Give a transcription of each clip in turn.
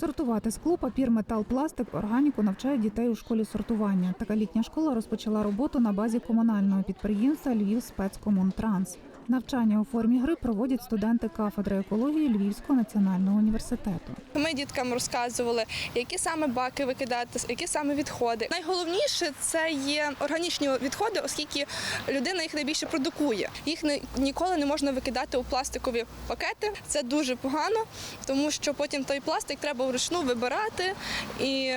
Сортувати скло, папір, метал, пластик, органіку навчають дітей у школі сортування. Така літня школа розпочала роботу на базі комунального підприємства Львів спецкомунтранс. Навчання у формі гри проводять студенти кафедри екології Львівського національного університету. Ми діткам розказували, які саме баки викидати, які саме відходи. Найголовніше це є органічні відходи, оскільки людина їх найбільше продукує. Їх не, ніколи не можна викидати у пластикові пакети. Це дуже погано, тому що потім той пластик треба вручну вибирати, і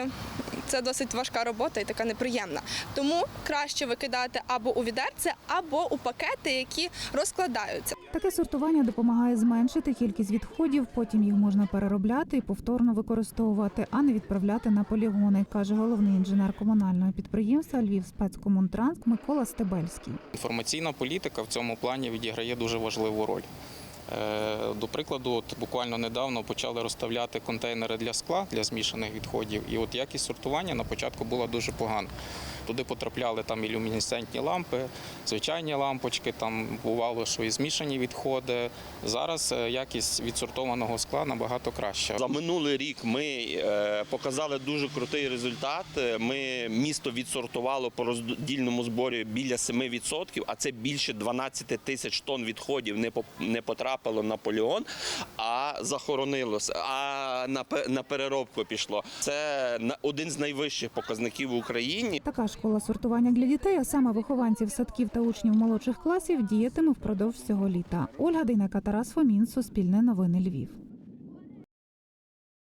це досить важка робота і така неприємна. Тому краще викидати або у відерце, або у пакети, які розкладаються. Таке сортування допомагає зменшити кількість відходів, потім їх можна переробляти і повторно використовувати, а не відправляти на полігони, каже головний інженер комунального підприємства Львів спецкомунтранс Микола Стебельський. Інформаційна політика в цьому плані відіграє дуже важливу роль. Е, До прикладу, от буквально недавно почали розставляти контейнери для скла для змішаних відходів, і от якість сортування на початку була дуже погана. Туди потрапляли там і люмінесцентні лампи, звичайні лампочки. Там бувало, що і змішані відходи. Зараз е, якість відсортованого скла набагато краща. За минулий рік ми е, показали дуже крутий результат. Ми місто відсортувало по роздільному зборі біля 7%, а це більше 12 тисяч тонн відходів не не потрапило на поліон, а захоронилося, а на на переробку пішло. Це один з найвищих показників в Україні. Така школа сортування для дітей, а саме вихованців садків та учнів молодших класів, діятиме впродовж цього літа. Ольга Дейнека, Тарас Фомін, Суспільне новини Львів.